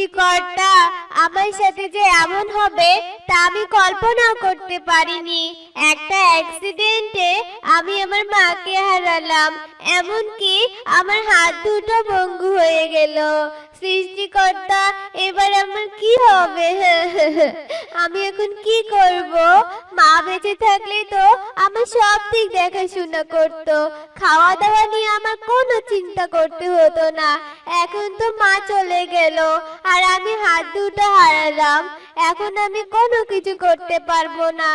সৃষ্টিকর্তা আমার সাথে যে এমন হবে তা আমি কল্পনাও করতে পারিনি। একটা অ্যাক্সিডেন্টে আমি আমার মাকে হারালাম, এমনকি আমার হাত দুটো ভঙ্গু হয়ে গেল। সৃষ্টিকর্তা, এবার আমার কি হবে? আমি এখন কি করব? মা বেঁচে থাকলে তো আমার সব দিক দেখাশোনা করতো। খাওয়া দাওয়া নিয়ে আমার কোনো চিন্তা করতে হতো না। এখন তো মা চলে গেল, আর আমি হাত দুটো হারালাম। এখন আমি কোনো কিছু করতে পারব না।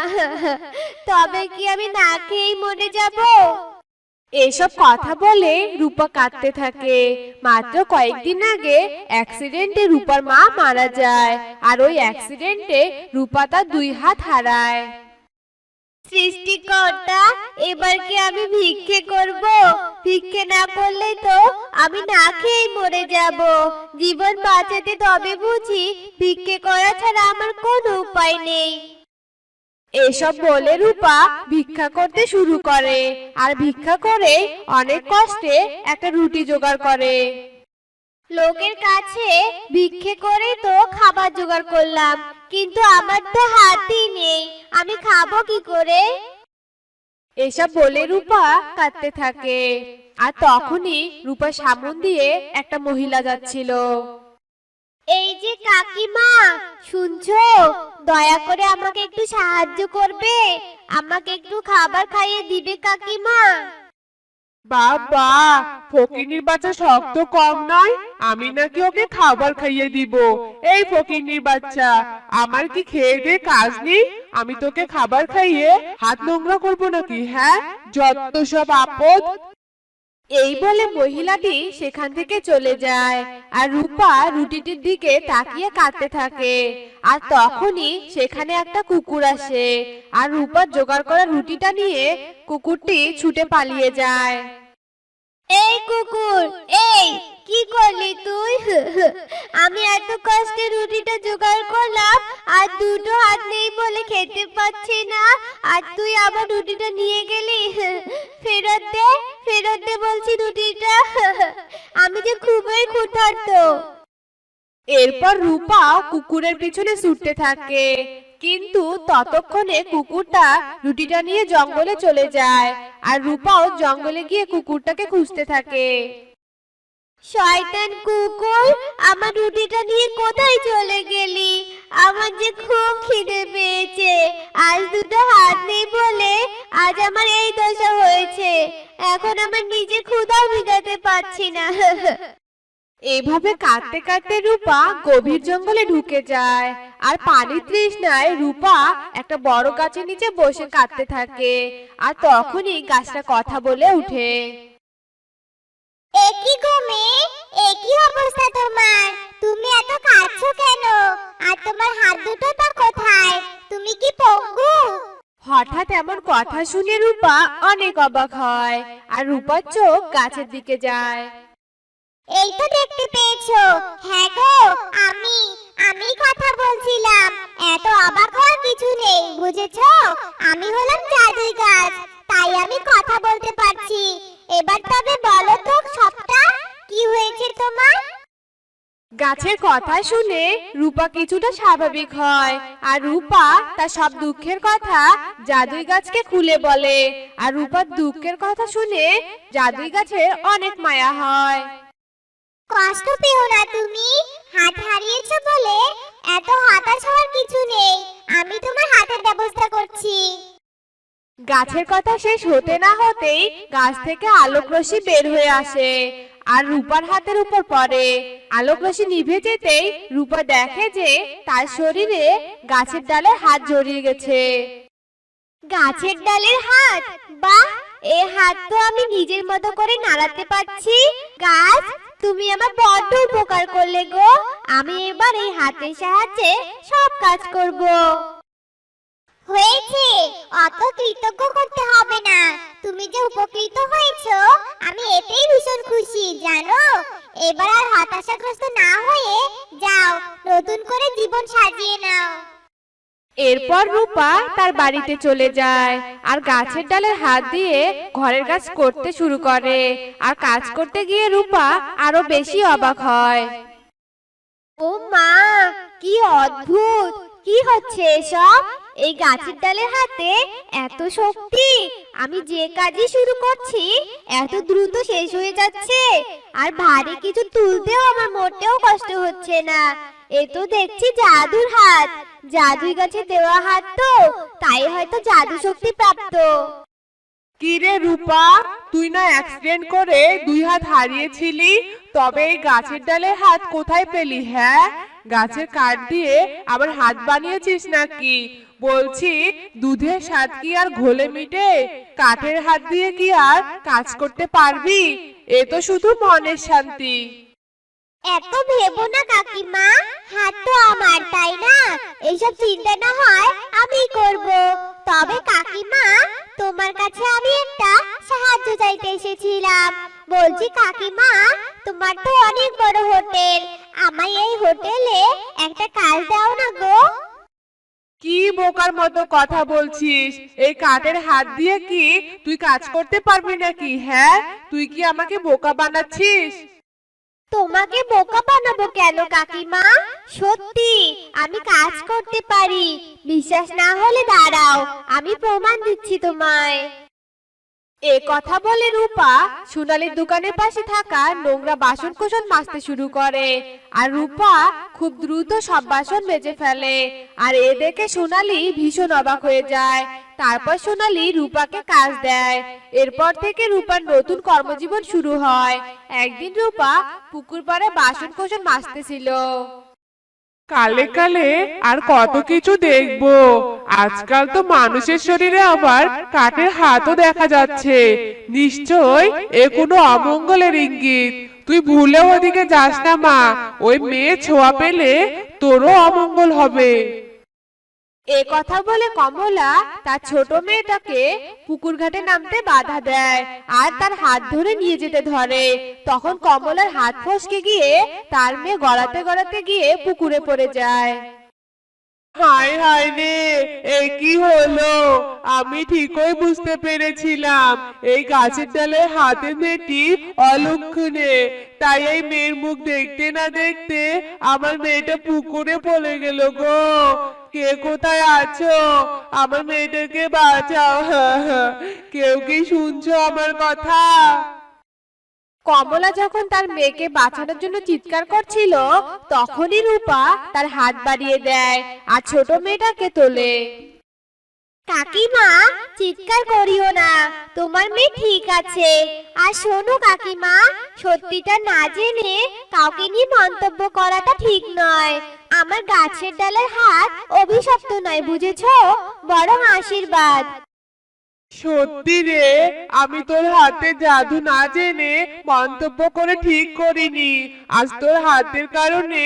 তবে কি আমি না খেয়েই মরে যাব? এসব কথা বলে রূপা কাঁদতে থাকে। মাত্র কয়েকদিন আগে অ্যাক্সিডেন্টে রূপার মা মারা যায়, আর ওই অ্যাক্সিডেন্টে রূপা তার দুই হাত হারায়। সৃষ্টিকর্তা, এবার কি আমি ভিক্ষে করব? ভিক্ষে না করলে তো আমি না খেয়েই মরে যাব। জীবন বাঁচাতে তবে বুঝি ভিক্ষে করা ছাড়া আমার কোনো উপায় নেই। এসব বলে রূপা ভিক্ষা করতে শুরু করে আর ভিক্ষা করে অনেক কষ্টে একটা রুটি জোগাড় করে। লোকের কাছে ভিক্ষে করে তো খাবার জোগাড় করলাম। কিন্তু আমার তো হাতি নেই। আমি খাব কি করে? এসব বলে রূপা কাঁদতে থাকে। আর তখনই রূপা সামন দিয়ে একটা মহিলা যাচ্ছিল। এই যে কাকিমা শুনছো? দয়া করে আমাকে একটু সাহায্য করবে? আমাকে একটু খাবার খাইয়ে দিবে কাকিমা। বাবা ফকিনির বাচ্চা শক্ত কম নয়? আমি নাকি ওকে খাবার খাইয়ে দিব। এই ফকিনির বাচ্চা আমার কি খেয়ে দে কাজ নেই? আমি তোকে খাবার খাইয়ে হাত নোংরা করব নাকি হ্যাঁ? যত সব আপদ এই বলে মহিলাটি সেখান থেকে চলে যায় আর রূপা রুটিটির দিকে তাকিয়ে কাঁদতে থাকে। আর তখনই সেখানে একটা কুকুর আসে আর রূপার জোগাড় করা রুটিটা নিয়ে কুকুরটি ছুটে পালিয়ে যায়। এই কুকুর, এই, কি করলি তুই? আমি এত কষ্টে রুটিটা জোগাড় করলাম, আর দুটো হাত নেই বলে খেতে পাচ্ছি না, আর তুই আবার রুটিটা নিয়ে গেলি? ফেরত দে ফেরত দে বলছি রুটিটা। আমি যে খুবই ক্ষুধার্ত। এরপর রূপা কুকুরের পিছনে ছুটতে থাকে। কিন্তু ততক্ষণে কুকুরটা রুটিটা নিয়ে জঙ্গলে চলে যায় আর রূপাও জঙ্গলে গিয়ে কুকুরটাকে খুঁজতে থাকে। শয়তান কুকুর, আমার রুটিটা নিয়ে কোথায় চলে গেলি? আমার যে খুব খিদে পেয়েছে। আজ দুটো হাত নেই বলে আজ আমার এই দশা হয়েছে। এখন আমার নিজে ক্ষুধাও মিটাতে পারছি না। এভাবে কাঁদতে কাঁদতে রূপা গভীর জঙ্গলে ঢুকে যায়। আর পানির তৃষ্ণায় রূপা একটা বড় গাছের নিচে বসে কাঁদতে থাকে। আর তখনই গাছটা কথা বলে উঠে একই গো একই অবস্থা তোমার? তুমি এত কাঁদছো কেন? আর তোমার হাত দুটো বা কোথায়? তুমি কি পঙ্গু? হঠাৎ এমন কথা শুনে রূপা অনেক অবাক হয়। আর রূপার চোখ গাছের দিকে যায়। এই তো দেখতে পেয়েছ। হ্যাঁ গো, আমি আমি কথা বলছিলাম। এত অবাক হওয়ার কিছু নেই, বুঝেছ? আমি হলাম জাদুই গাছ, তাই আমি কথা বলতে পারছি। এবার তবে বলো তো সবটা, কি হয়েছে তোমার? গাছের কথা শুনে রূপা কিছুটা স্বাভাবিক হয়, আর রূপা তার সব দুঃখের কথা জাদুই গাছকে খুলে বলে। আর রূপার দুঃখের কথা শুনে জাদুই গাছের অনেক মায়া হয়। কষ্ট পেও না তুমি। হাত হারিয়েছো বলে এত হতাশ হওয়ার কিছু নেই। আমি তোমার হাতের ব্যবস্থা করছি। গাছের কথা শেষ হতে না হতেই গাছ থেকে আলোক রশ্মি বের হয়ে আসে আর রূপার হাতের উপর পড়ে। আলোক রশ্মি নিভে যেতেই রূপা দেখে যে তার শরীরে গাছের ডালে হাত জড়িয়ে গেছে। গাছের ডালের হাত? বাহ এ হাত তো আমি নিজের মতো করে নাড়াতে পারছি। গাছ তুমি আমার বড্ড উপকার করলে গো। আমি এবার এই হাতের সাহায্যে সব কাজ করব। হয়েছে। অত কৃতজ্ঞ করতে হবে না। তুমি যে উপকৃত হয়েছো, আমি এতেই ভীষণ খুশি, জানো? এবার আর হতাশাগ্রস্ত না হয়ে যাও, নতুন করে জীবন সাজিয়ে নাও। এরপর রূপা তার বাড়িতে চলে যায় আর গাছের ডালে হাত দিয়ে ঘরের কাজ করতে শুরু করে আর কাজ করতে গিয়ে রূপা আরও বেশি অবাক হয়। ও মা, কি অদ্ভুত! কি হচ্ছে এসব? এই গাছের ডালের হাতে এত শক্তি! আমি যে কাজই শুরু করছি, এত দ্রুত শেষ হয়ে যাচ্ছে। আর ভারী কিছু তুলতেও আমার মোটেও কষ্ট হচ্ছে না। এ তো দেখছি জাদুর হাত। জাদুই গাছে দেওয়া হাত তো, তাই হয়তো জাদু শক্তি প্রাপ্ত। কিরে রূপা, তুই না অ্যাক্সিডেন্ট করে দুই হাত হারিয়েছিলি, তবে এই গাছের ডালে হাত কোথায় পেলি হ্যাঁ? গাছের কাঠ দিয়ে আবার হাত বানিয়েছিস নাকি? বলছি দুধের স্বাদ কি আর ঘোলে মিটে? কাঠের হাত দিয়ে কি আর কাজ করতে পারবি? এ তো শুধু মনের শান্তি। এত ভেবো না কাকিমা, হাত তো আমার, তাই না? এইসব চিন্তা না হয়, আমি করব। তবে কাকিমা, তোমার কাছে আমি একটা সাহায্য চাইতে এসেছিলাম। বলছি, কাকিমা, তোমার তো অনেক বড় হোটেল। আমায় এই হোটেলে একটা কাজ দাও না গো। কি বোকার মতো কথা বলছিস? এই কাঠের হাত দিয়ে কি তুই কাজ করতে পারবি নাকি হ্যাঁ? তুই কি আমাকে বোকা বানাচ্ছিস? তোমাকে বোকা বানাবো কেন, কাকিমা? সত্যি, আমি কাজ করতে পারি। বিশ্বাস না হলে দাঁড়াও, আমি প্রমাণ দিচ্ছি তোমায়। এ কথা বলে রূপা সোনালির দোকানের পাশে থাকা নোংরা বাসন কোসন মাজতে শুরু করে। আর রূপা খুব দ্রুত সব বাসন মেজে ফেলে। আর এ দেখে সোনালি ভীষণ অবাক হয়ে যায়। তারপর সোনালি রূপাকে কাজ দেয়। এরপর থেকে রূপার নতুন কর্মজীবন শুরু হয়। একদিন রূপা পুকুর পাড়ে বাসন কোসন মাজতেছিল। কালে কালে আর কত কিছু দেখব। আজকাল তো মানুষের শরীরে আবার কাঠের হাতও দেখা যাচ্ছে। নিশ্চয় এ কোনো অমঙ্গলের ইঙ্গিত। তুই ভুলেও ওদিকে যাস না মা। ওই মেয়ে ছোঁয়া পেলে তোরও অমঙ্গল হবে। এ কথা বলে কমলা তার ছোট মেয়েটাকে পুকুর ঘাটে নামতে বাধা দেয় আর তার হাত ধরে নিয়ে যেতে ধরে। তখন কমলার হাত ফসকে গিয়ে তার মেয়ে গড়াতে গড়াতে গিয়ে পুকুরে পড়ে যায়। হায় হায় রে, এ কি হলো? আমি ঠিকই বুঝতে পেরেছিলাম। এই গাছের ডালে হাতে মেয়েটি অলক্ষণে। তাই এই মেয়ের মুখ দেখতে না দেখতে আমার মেয়েটা পুকুরে পড়ে গেল গো। কে কোথায় আছো? আমার মেয়েটাকে বাঁচাও। কেউ কি শুনছো আমার কথা? কমলা যখন তার মেয়েকে বাঁচানোর জন্য চিৎকার করছিল, তখনই রূপা তার হাত বাড়িয়ে দেয় আর ছোট মেয়েটাকে তোলে। কাকিমা, চিৎকার করিও না, তোমার মেয়ে ঠিক আছে। আর শোনো কাকিমা, সত্যিটা না জেনে কাউকে নিয়ে মন্তব্য করাটা ঠিক নয়। আমার গাছের ডালের হাত অভিশপ্ত নয়, বুঝেছ? বরং আশীর্বাদ। সত্যি রে, আমি তোর হাতে জাদু না জেনে মন্তব্য করে ঠিক করিনি। আজ তোর হাতের কারণে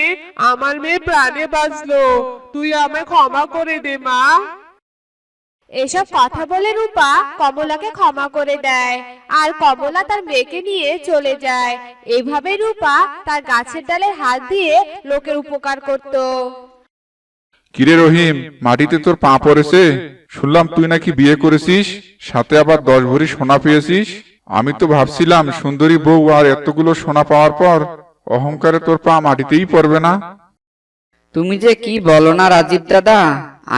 আমার মেয়ে প্রাণে বাঁচলো। তুই আমায় ক্ষমা করে দে, মা। এসব কথা বলে রূপা কমলাকে ক্ষমা করে দেয় আর কমলা তার মেয়েকে নিয়ে চলে যায়। এইভাবে রূপা তার গাছের ডালে হাত দিয়ে লোকের উপকার করত। কিরে রহিম মাটিতে তোর পা পড়েছে? শুনলাম তুই নাকি বিয়ে করেছিস? সাথে আবার দশ ভরি সোনা পেয়েছিস? আমি তো ভাবছিলাম সুন্দরী বউ আর এতগুলো সোনা পাওয়ার পর অহংকারে তোর পা মাটিতেই পড়বে না? তুমি যে কি বলো না রাজীব দাদা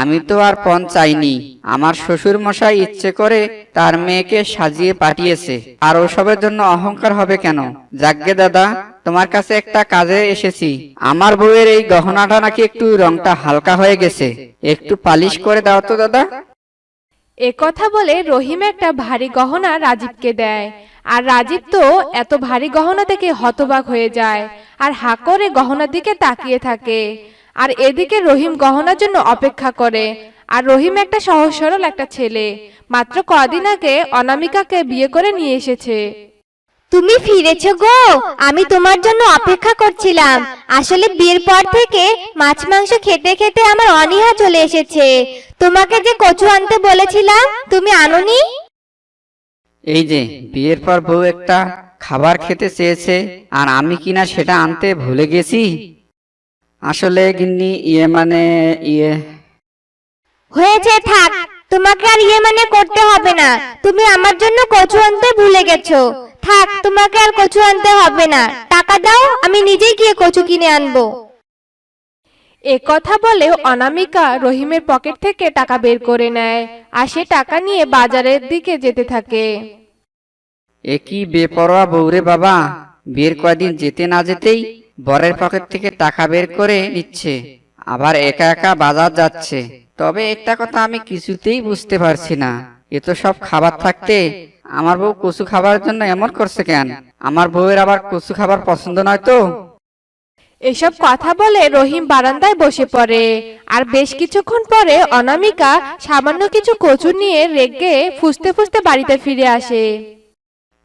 আমি তো আর পণ চাইনি। আমার শ্বশুর মশাই ইচ্ছে করে তার মেয়েকে সাজিয়ে পাঠিয়েছে। আর ওসবের জন্য অহংকার হবে কেন? যাগ্গে দাদা তোমার কাছে একটা কাজে এসেছি। আমার বউয়ের এই গহনাটা নাকি একটু রংটা হালকা হয়ে গেছে। একটু পালিশ করে দাও তো, দাদা। এ কথা বলে রহিম একটা ভারী গহনা রাজীবকে দেয়। আর রাজীব তো এত ভারী গহনা থেকে হতবাক হয়ে যায় আর হা করে গহনার দিকে তাকিয়ে থাকে। আর এদিকে রহিম গহনার জন্য অপেক্ষা করে। আর রহিম একটা সহজ সরল একটা ছেলে। মাত্র কদিন আগে অনামিকাকে বিয়ে করে নিয়ে এসেছে। তুমি ফিরেছো গো। আমি তোমার জন্য অপেক্ষা করছিলাম। আসলে বিয়ের পর থেকে মাছ মাংস খেতে খেতে আমার অনীহা চলে এসেছে। তোমাকে যে কচু আনতে বলেছিলাম তুমি আনোনি? এই যে বিয়ের পর বউ একটা খাবার খেতে চেয়েছে আর আমি কিনা সেটা আনতে ভুলে গেছি? আসলে গিন্নি ইয়ে মানে ইয়ে। হয়েছে থাক। তোমাকে আর ইয়ে মানে করতে হবে না। তুমি আমার জন্য কচু আনতে ভুলে গেছো। থাক তোমাকে আর কচু আনতে হবে না। টাকা দাও আমি নিজেই গিয়ে কচু কিনে আনব। এ কথা বলে অনামিকা রহিমের পকেট থেকে টাকা বের করে নেয় আর সে টাকা নিয়ে বাজারের দিকে যেতে থাকে। এ কি বেপরোয়া বউরে বাবা। বিয়ের কয়দিন যেতে না যেতেই বরের পকেট থেকে টাকা বের করে নিচ্ছে আবার একা একা বাজার যাচ্ছে। তবে একটা কথা আমি কিছুতেই বুঝতে পারছি না। এ তো সব খাবার থাকতে আমার বউ কচু খাবার জন্য এমন করছে কেন? আমার বউয়ের আবার কচু খাবার পছন্দ নয় তো? এসব কথা বলে রহিম বারান্দায় বসে পড়ে। আর বেশ কিছুক্ষণ পরে অনামিকা সামান্য কিছু কচু নিয়ে রেগে ফুসতে ফুসতে বাড়িতে ফিরে আসে।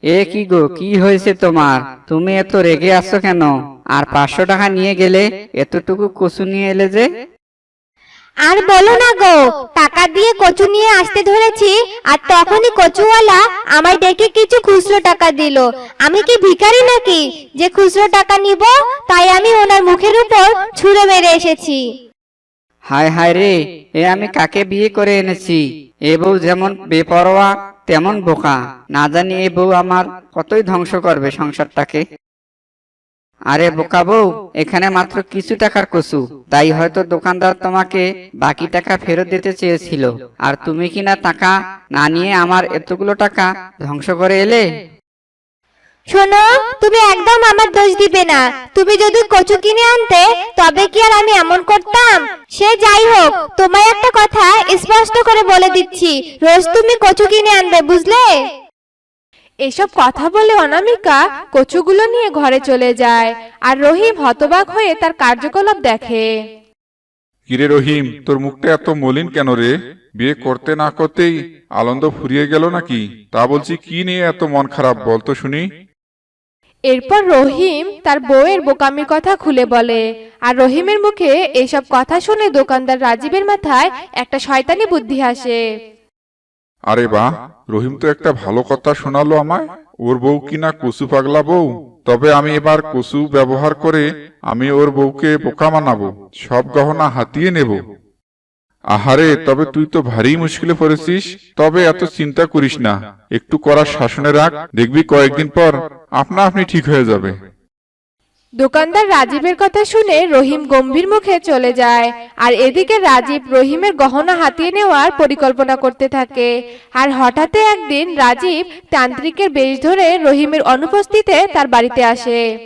এ কি গো কি হয়েছে তোমার? তুমি এত রেগে আছো কেন? আর পাঁচশো টাকা নিয়ে গেলে এতটুকু কচু নিয়ে এলে যে? আর বলো না গো, টাকা দিয়ে কচু নিয়ে আসতে ধরেছি, আর তখনই কচুওয়ালা আমায় ডেকে কিছু খুচরো টাকা দিল। আমি কি ভিখারি নাকি? যে খুচরো টাকা নিব, তাই আমি ওনার মুখের উপর ছুঁড়ে মেরে এসেছি। হায় হায় রে, এ আমি কাকে বিয়ে করে এনেছি? এ বউ যেমন বেপরোয়া, তেমন বোকা। না জানি এ বউ আমার কতই ধ্বংস করবে সংসারটাকে। আরে বোকা বউ, এখানে মাত্র কিছু টাকার কচু। তাই হয়তো দোকানদার তোমাকে বাকি টাকা ফেরত দিতে চেয়েছিল। আর তুমি কিনা টাকা না নিয়ে আমার এতগুলো টাকা ধ্বংস করে এলে? শোনো, তুমি একদম আমার দোষ দিবে না। তুমি যদি কচু কিনে আনতে, তবে কি আর আমি এমন করতাম? সে যাই হোক, তোমায় একটা কথা স্পষ্ট করে বলে দিচ্ছি। রোজ তুমি কচু কিনে আনবে, বুঝলে? এসব কথা বলে অনামিকা কচুগুলো নিয়ে ঘরে চলে যায় আর রহিম হতবাক হয়ে তার কার্যকলাপ দেখে। কিরে রহিম তোর মুখটা এত মলিন কেন রে? বিয়ে করতে না করতেই আনন্দ ফুরিয়ে গেল নাকি? তা বলছি কি নিয়ে এত মন খারাপ বলতো শুনি। এরপর রহিম তার বউয়ের বোকামির কথা খুলে বলে আর রহিমের মুখে এসব কথা শুনে দোকানদার রাজীবের মাথায় একটা শয়তানি বুদ্ধি আসে। আরে বাহ রহিম তো একটা ভালো কথা শোনালো আমায়। ওর বউ কিনা কচু পাগলা বউ? তবে আমি এবার কচু ব্যবহার করে আমি ওর বউকে বোকা মানাবো, সব গহনা হাতিয়ে নেব। আহারে, তবে তুই তো ভারী মুশকিলে পড়েছিস। তবে এত চিন্তা করিস না। একটু করার শাসনে রাখ, দেখবি কয়েকদিন পর আপনা আপনি ঠিক হয়ে যাবে। দোকানদার রাজীবের কথা শুনে রহিম গম্ভীর মুখে চলে যায়। আর এদিকে রাজীব রহিমের গহনা হাতিয়ে নেওয়ার পরিকল্পনা করতে থাকে। আর হঠাৎ একদিন রাজীব তান্ত্রিকের বেশ ধরে রহিমের অনুপস্থিতিতে তার বাড়িতে আসে।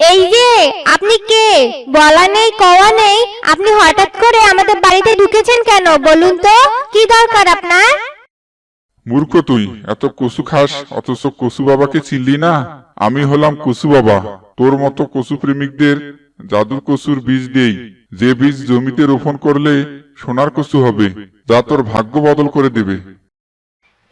এই যে, আপনি কে? বলা নেই, কওয়া নেই। আপনি হঠাৎ করে আমাদের বাড়িতে ঢুকেছেন কেন? বলুন তো, কি দরকার আপনার? মূর্খ তুই, এত কসু খাস, অথচ কসু বাবাকে চিনলি না? আমি হলাম কসু বাবা। তোর মতো কসু প্রেমিকদের জাদুর কসুর বীজ দেই। যে বীজ জমিতে রোপণ করলে সোনার কসু হবে, যা তোর ভাগ্য বদল করে দেবে।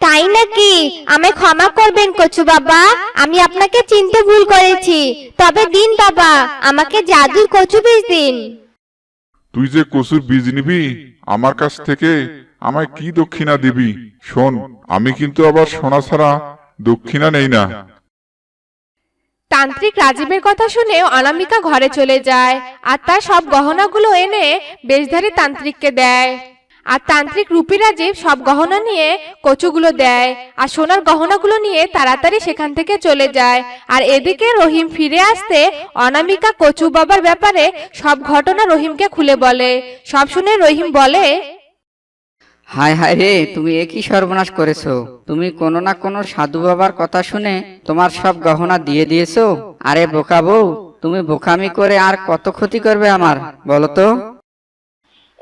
তাই নাকি? আমায় ক্ষমা করবেন কচু বাবা। আমি আপনাকে চিনতে ভুল করেছি। তবে দিন বাবা, আমাকে জাদুর কচু বীজ দিন। তুই যে কচুর বীজ নিবি, আমার কাছ থেকে আমায় কি দক্ষিণা দিবি? শোন, আমি কিন্তু আবার সোনা ছাড়া দক্ষিণা নেই না। তান্ত্রিক রাজীবের কথা শুনে অনামিকা ঘরে চলে যায়, আর তার সব গহনাগুলো এনে বেশধারী তান্ত্রিককে দেয়। আর তান্ত্রিক রূপী রাজীব সব গহনা নিয়ে কচুগুলো দেয়, আর সোনার গহনাগুলো নিয়ে তাড়াতাড়ি সেখান থেকে চলে যায়, আর এদিকে রহিম ফিরে আসতে অনামিকা কচু বাবার ব্যাপারে সব ঘটনা রহিমকে খুলে বলে। সব শুনে রহিম বলে, হায় হায় রে, তুমি একই সর্বনাশ করেছ? তুমি কোনো না কোনো সাধু বাবার কথা শুনে তোমার সব গহনা দিয়ে দিয়েছ? আরে বোকা বউ, তুমি বোকামি করে আর কত ক্ষতি করবে আমার, বলো তো?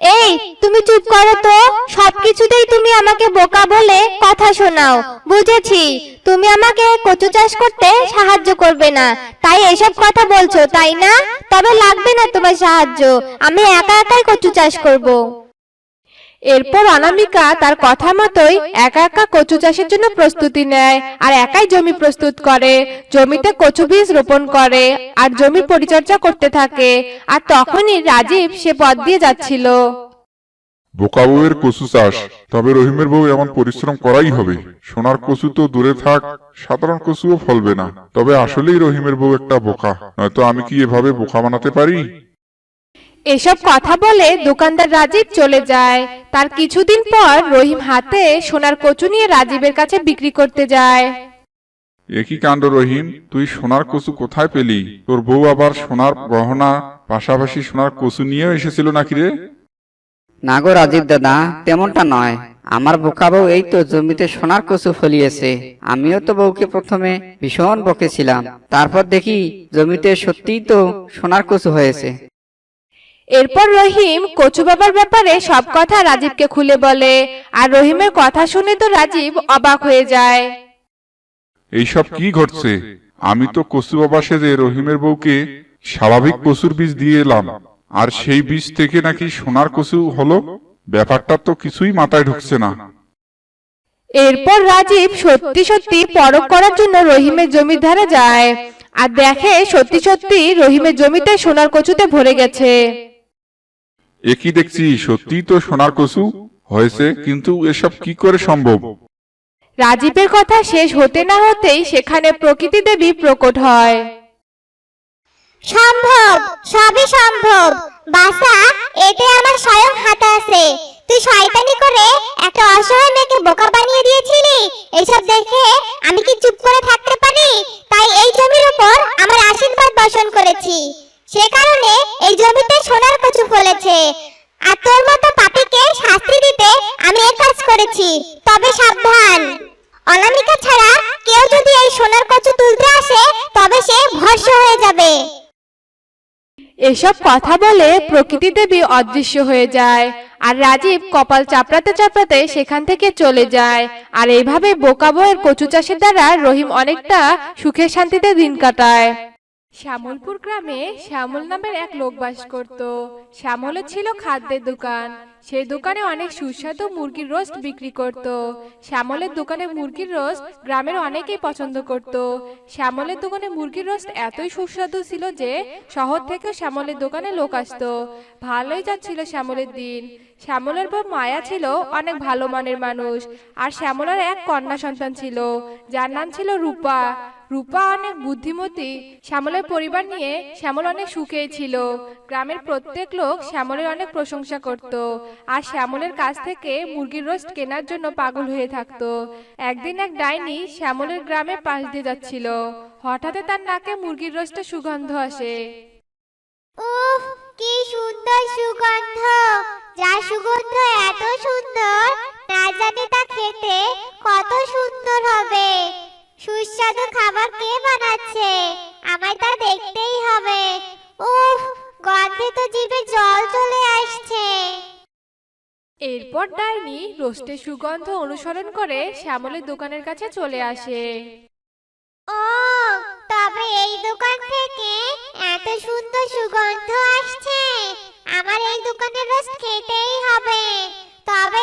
এই, তুমি চুপ করো তো। সবকিছুতেই তুমি আমাকে বোকা বলে কথা শোনাও। বুঝেছি, তুমি আমাকে কচু চাষ করতে সাহায্য করবে না। তাই এসব কথা বলছো, তাই না? তবে লাগবে না তোমার সাহায্য। আমি একা একাই কচু চাষ করব। এরপর অনামিকা তার কথা মতোই একা একা কচু চাষের জন্য প্রস্তুতি নেয় আর একাই জমি প্রস্তুত করে। জমিতে কচু বীজ রোপণ করে আর জমি পরিচর্যা করতে থাকে আর তখনই রাজীব সে পথ দিয়ে যাচ্ছিল। বোকা বউয়ের কচু চাষ। তবে রহিমের বউ এমন পরিশ্রম করাই হবে। সোনার কচু তো দূরে থাক সাধারণ কচুও ফলবে না। তবে আসলেই রহিমের বউ একটা বোকা। নয়তো আমি কি এভাবে বোকা বানাতে পারি? এসব কথা বলে দোকানদার রাজীব চলে যায়। তার কিছুদিন পর রহিম হাতে সোনার কচু নিয়ে রাজীবের কাছে বিক্রি করতে যায়। একই কাণ্ড রহিম তুই সোনার কচু কোথায় পেলি? তোর বউ আবার সোনার গহনা পাশাপাশি সোনার কচু নিয়েও এসেছিল নাকি রে? না গো রাজীব দাদা তেমনটা নয়। আমার বোকা বউ এই তো জমিতে সোনার কচু ফলিয়েছে। আমিও তো বউকে প্রথমে ভীষণ বকেছিলাম। তারপর দেখি জমিতে সত্যিই তো সোনার কচু হয়েছে। এরপর রহিম কচু বাবার ব্যাপারে সব কথা রাজীবকে খুলে বলে আর রহিমের কথা শুনে তো রাজীব অবাক হয়ে যায়। এইসব কি ঘটছে? আমি তো কচু বাবা সেজে রহিমের বউকে স্বাভাবিক কচুর বীজ দিয়ে এলাম। আর সেই বীজ থেকে নাকি সোনার কচু হলো? ব্যাপারটা তো কিছুই মাথায় ঢুকছে না। এরপর রাজীব সত্যি সত্যি পরখ করার জন্য রহিমের জমির ধারে যায়। আর দেখে সত্যি সত্যি রহিমের জমিতে সোনার কচুতে ভরে গেছে। একই দেখছি? সত্যিই তো সোনার কচু হয়েছে কিন্তু এসব কি করে সম্ভব? রাজীবের কথা শেষ হতে না হতেই সেখানে প্রকৃতি দেবী প্রকট হয়। সম্ভব সবই সম্ভব। বাসা এতে আমার স্বয়ং হাত আছে। তুই শয়তানি করে একটা অসহায় মেয়েকে বোকা বানিয়ে দিয়েছিলি? এসব দেখে আমি কি চুপ করে থাকতে পারি? তাই এই জমির উপর আমার আশীর্বাদ বর্ষণ করেছি। সে কারণে এই জমিতে সোনার কচু ফলেছে। আর তোর মতো পাপীকে শাস্তি দিতে আমি এ কাজ করেছি। তবে সাবধান। অনামিকা ছাড়া কেউ যদি এই সোনার কচু তুলতে আসে, তবে সে ভস্য হয়ে যাবে। এসব কথা বলে প্রকৃতি দেবী অদৃশ্য হয়ে যায়, আর রাজীব কপাল চাপড়াতে চাপড়াতে সেখান থেকে চলে যায়। আর এইভাবে বোকা বউয়ের কচু চাষের দ্বারা রহিম অনেকটা সুখে শান্তিতে দিন কাটায়। শ্যামলপুর গ্রামে শ্যামল নামের এক লোক বাস করত। শ্যামলের ছিল খাদ্যের দোকান। সেই দোকানে অনেক সুস্বাদু মুরগির রোস্ট বিক্রি করত। শ্যামলের দোকানে মুরগির রোস্ট গ্রামের অনেকেই পছন্দ করত। শ্যামলের দোকানে মুরগির রোস্ট এতই সুস্বাদু ছিল যে শহর থেকেও শ্যামলের দোকানে লোক আসতো। ভালোই যাচ্ছিল শ্যামলের দিন। শ্যামলের বউ মায়া ছিল অনেক ভালো মানের মানুষ। আর শ্যামলের এক কন্যা সন্তান ছিল যার নাম ছিল রূপা। রূপা অনেক বুদ্ধিমতী, শ্যামলের পরিবার নিয়ে শ্যামল অনেক সুখেই ছিল। গ্রামের প্রত্যেক লোক শ্যামলের অনেক প্রশংসা করত আর শ্যামলের কাছ থেকে মুরগির রোস্ট কেনার জন্য পাগল হয়ে থাকতো। একদিন এক ডাইনি শ্যামলের গ্রামে পাশ দিয়ে যাচ্ছিল। হঠাৎ তার নাকে মুরগির রোস্টের সুগন্ধ আসে। উফ, কি সুন্দর সুগন্ধ! যা সুগন্ধ এত সুন্দর! না জানি তা খেতে কত সুন্দর হবে! সুস্বাদু খাবার কে বানাচ্ছে? আমায় তা দেখতেই হবে। উফ গন্ধে তো জিভে জল চলে আসছে। এরপর ডাইনি রোস্টের সুগন্ধ অনুসরণ করে শ্যামলের দোকানের কাছে চলে আসে। ও তবে এই দোকান থেকে এত সুন্দর সুগন্ধ আসছে। আমার এই দোকানের রোস্ট খেতেই হবে। তবে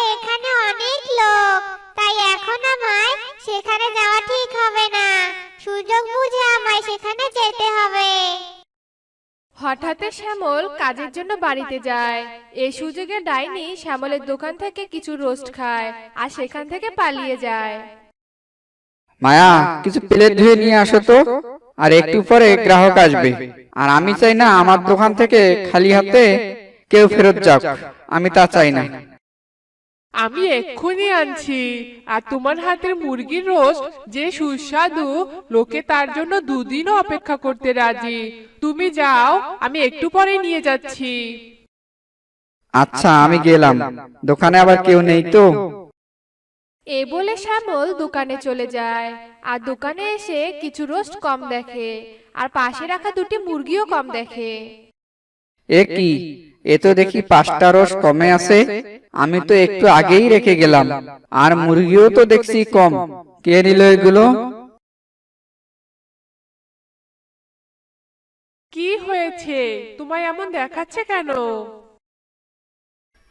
হঠাৎ শ্যামল কাজের জন্য বাড়িতে যায়। এই সুযোগে ডাইনি শ্যামলের দোকান থেকে কিছু রোস্ট খায় আর সেখান থেকে পালিয়ে যায়। মায়া কিছু প্লেট ধুয়ে নিয়ে আসো তো। আর একটু পরে গ্রাহক আসবে। আর আমি চাই না আমার দোকান থেকে খালি হাতে কেউ ফেরত যাক। আমি তা চাই না। আমি এক্ষুনি আনছি। আর তোমার হাতের মুরগির রোস্ট যে সুস্বাদু লোকে তার জন্য দুদিনও অপেক্ষা করতে রাজি। তুমি যাও আমি একটু পরে নিয়ে যাচ্ছি। আচ্ছা আমি গেলাম। দোকানে আবার কেউ নেই তো? এ বলে শ্যামল দোকানে চলে যায়। আর দোকানে এসে কিছু রোস্ট কম দেখে। আর পাশে রাখা দুটি মুরগিও কম দেখে। এ কি? এ তো দেখি পাঁচটা রস কমে আছে। আমি তো একটু আগেই রেখে গেলাম। আর মুরগিও তো দেখছি কম। কে নিল এগুলো? কি হয়েছে? তোমায় এমন দেখাচ্ছে কেন?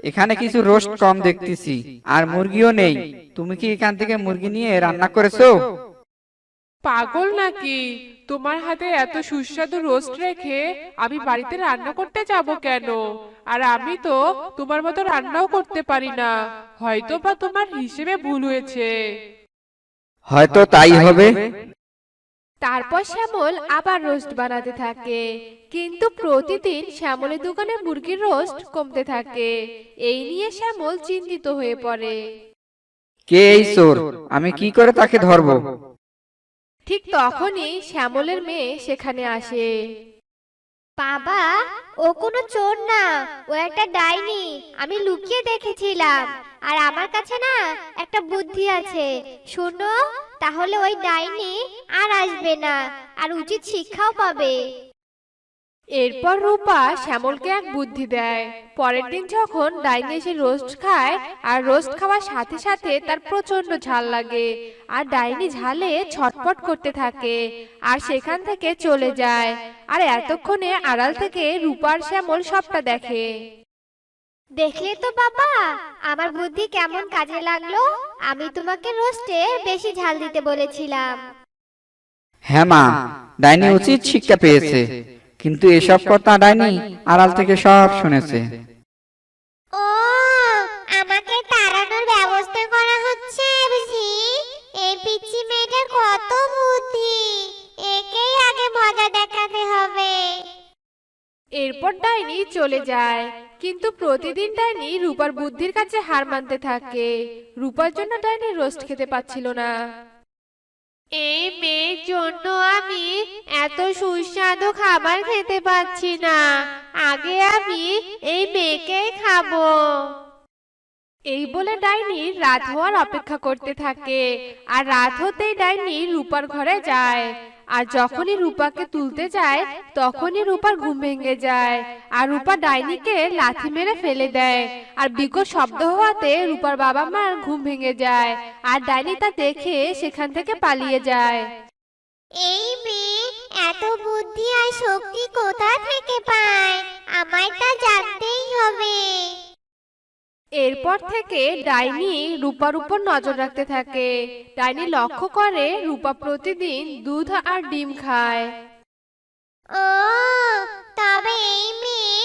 এখানে কিছু রোস্ট কম দেখতেছি। আর মুরগিও নেই। তুমি কি এখান থেকে মুরগি নিয়ে রান্না করেছ? পাগল নাকি? তোমার হাতে এত সুস্বাদু রোস্ট রেখে আমি বাড়িতে রান্না করতে যাব কেন? আর আমি তো তোমার মতো রান্নাও করতে পারি না। হয়তো বা তোমার হিসেবে ভুল হয়েছে। হয়তো তাই হবে। তারপর শ্যামল আবার রোস্ট বানাতে থাকে। কিন্তু প্রতিদিন শ্যামলের দোকানে মুরগির রোস্ট কমতে থাকে। এই নিয়ে শ্যামল চিন্তিত হয়ে পড়ে। কে এই চোর? আমি কি করে তাকে ধরবো? ঠিক তখনই শ্যামলের মেয়ে সেখানে আসে। বাবা, ও কোনো চোর না, ও একটা ডাইনি, আমি লুকিয়ে দেখেছিলাম। আর আমার কাছে না একটা বুদ্ধি আছে। শোনো, তাহলে ওই ডাইনি আর আসবে না, আর উচিত শিক্ষাও পাবে। এরপর রূপা শ্যামলকে এক বুদ্ধি দেয়। পরের দিন যখন ডাইনি এসে রোস্ট খায় আর রোস্ট খাওয়ার সাথে সাথে তার প্রচণ্ড ঝাল লাগে আর ডাইনি ঝালে ছটপট করতে থাকে আর সেখান থেকে চলে যায় আর এতক্ষণে আড়াল থেকে রূপার শ্যামল সবটা দেখে। দেখলে তো বাবা আমার বুদ্ধি কেমন কাজে লাগল? আমি তোমাকে রোস্টে বেশি ঝাল দিতে বলেছিলাম। হ্যাঁ মা ডাইনি উচিত শিক্ষা পেয়েছে। কিন্তু এসব কথা ডাইনি আড়াল থেকে সব শুনেছে। ও আমাকে তাড়ানোর ব্যবস্থা করা হচ্ছে বুঝি? এই মেয়েটার কত বুদ্ধি। একেই আগে মজা দেখাতে হবে। এরপর ডাইনি চলে যায় কিন্তু প্রতিদিন ডাইনি রূপার বুদ্ধির কাছে হার মানতে থাকে। রূপার জন্য ডাইনি রোস্ট খেতে পাচ্ছিল না। এই মেয়ের জন্য আমি এত সুস্বাদু খাবার খেতে পাচ্ছি না। আগে আমি এই মেয়েকেই খাব। এই বলে ডাইনি রাত হওয়ার অপেক্ষা করতে থাকে। আর রাত হতেই ডাইনি রূপার ঘরে যায়। আর যখনই রূপাকে তুলতে যায়, তখনই রূপার ঘুম ভেঙে যায়। আর রূপা ডাইনিকে লাথি মেরে ফেলে দেয়। আর বিকট শব্দ হওয়াতে রূপার বাবা মার ঘুম ভেঙে যায়। আর ডাইনি তা দেখে সেখান থেকে পালিয়ে যায়। এই মেয়ে, এত বুদ্ধি আর শক্তি কোথা থেকে পায়? আমায় তা জানতেই হবে। এরপর থেকে ডাইনি রূপার উপর নজর রাখতে থাকে। ডাইনি লক্ষ্য করে রূপা প্রতিদিন দুধ আর ডিম খায়। ও তবে এই মেয়ে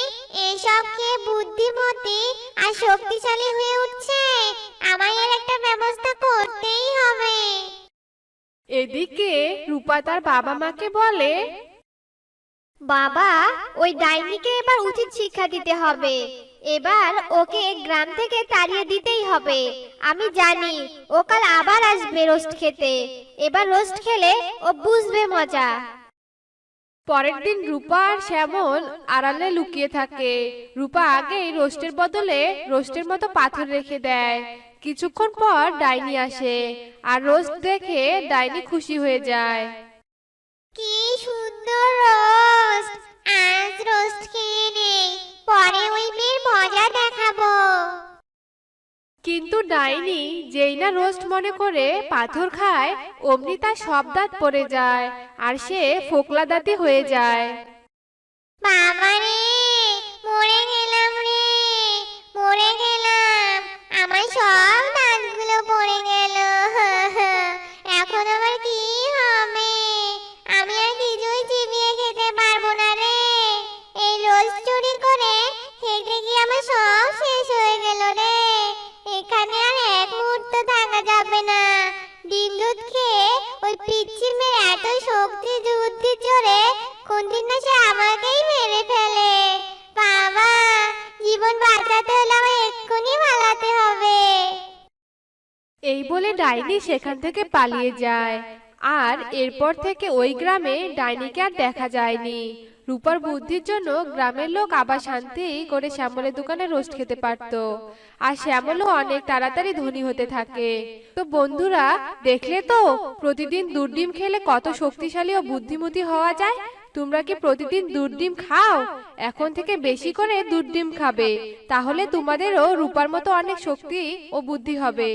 এসব খেয়ে বুদ্ধিমতী আর শক্তিশালী হয়ে উঠছে। আমায় এর একটা ব্যবস্থা করতেই হবে। এদিকে রূপা তার বাবা মাকে বলে বাবা ওই ডাইনিকে এবার উচিত শিক্ষা দিতে হবে। এবার ওকে গ্রাম থেকে তাড়িয়ে দিতেই হবে। আমি জানি, ও কাল আবার আসবে রোস্ট খেতে। এবার রোস্ট খেলে ও বুঝবে মজা। পরের দিন রূপা আর শ্যামল আড়ালে লুকিয়ে থাকে। রূপা আগেই রোস্টের বদলে রোস্টের মতো পাথর রেখে দেয়। কিছুক্ষণ পর ডাইনি আসে, আর রোস্ট দেখে ডাইনি খুশি হয়ে যায়। কিন্তু ডাইনি যেই না রোস্ট মনে করে পাথর খায়, অমনি তার সব দাঁত পড়ে যায় আর সে ফোকলা দাঁতে হয়ে যায়। মরে গেলাম মরে গেলাম। আমার সব দাঁতগুলো পড়ে গেল থাকা যাবে না। ডিম দুধ খেয়ে ওই পিচ্ছির মেয়ে এত শক্তি বুদ্ধি জোরে কোন দিন না সে আমাকেই মেরে ফেলে। বাবা, জীবন বাঁচাতে হলে আমায় এক্ষুনি পালাতে হবে। এই বলে ডাইনি সেখান থেকে পালিয়ে যায়। আর এরপর থেকে ওই গ্রামে ডাইনিকে আর দেখা যায়নি। রূপার বুদ্ধির জন্য গ্রামের লোক আবার শান্তি করে শ্যামলের দোকানে রোস্ট খেতে পারত। আর শ্যামলও অনেক তাড়াতাড়ি ধনী হতে থাকে। তো বন্ধুরা, দেখলে তো প্রতিদিন দুর্ডিম খেলে কত শক্তিশালী ও বুদ্ধিমতী হওয়া যায়? তোমরা কি প্রতিদিন দুর্ডিম খাও? এখন থেকে বেশি করে দুর্ডিম খাবে। তাহলে তোমাদেরও রূপার মতো অনেক শক্তি ও বুদ্ধি হবে।